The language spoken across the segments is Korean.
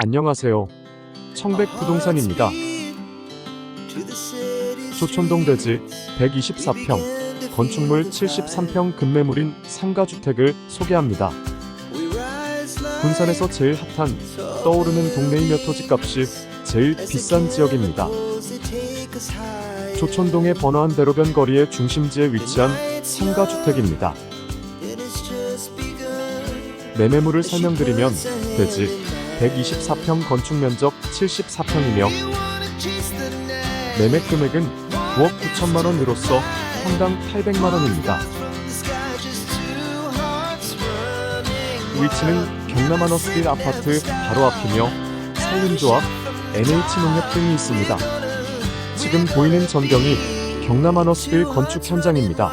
안녕하세요. 청백 부동산입니다. 조촌동 대지 124평, 건축물 73평 급매물인 상가주택을 소개합니다. 군산에서 제일 핫한 떠오르는 동네이며 토지값이 제일 비싼 지역입니다. 조촌동의 번화한 대로변 거리의 중심지에 위치한 상가주택입니다. 매매물을 설명드리면 대지 124평 건축 면적 74평이며 매매 금액은 9억 9천만 원으로서 평당 800만 원입니다. 위치는 경남 하너스빌 아파트 바로 앞이며 산림조합, NH농협 등이 있습니다. 지금 보이는 전경이 경남 하너스빌 건축 현장입니다.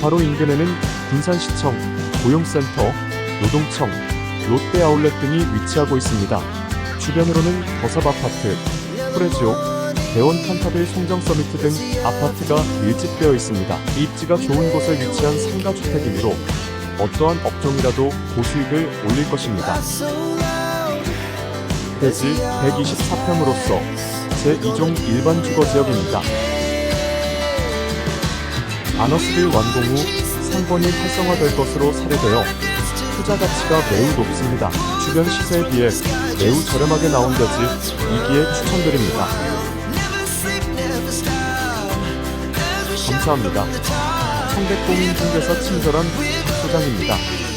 바로 인근에는 군산시청, 고용센터, 노동청, 롯데 아울렛 등이 위치하고 있습니다. 주변으로는 버섭아파트, 프레지오, 대원 칸타빌 송정 서미트 등 아파트가 밀집되어 있습니다. 입지가 좋은 곳에 위치한 상가주택이므로 어떠한 업종이라도 고수익을 올릴 것입니다. 대지 124평으로서 제2종 일반 주거지역입니다. 아너스빌 완공 후 상권이 활성화될 것으로 사례되어 투자 가치가 매우 높습니다. 주변 시세에 비해 매우 저렴하게 나온 대지 이기에 추천드립니다. 감사합니다. 청백공인 중개사 친절한 박 소장입니다.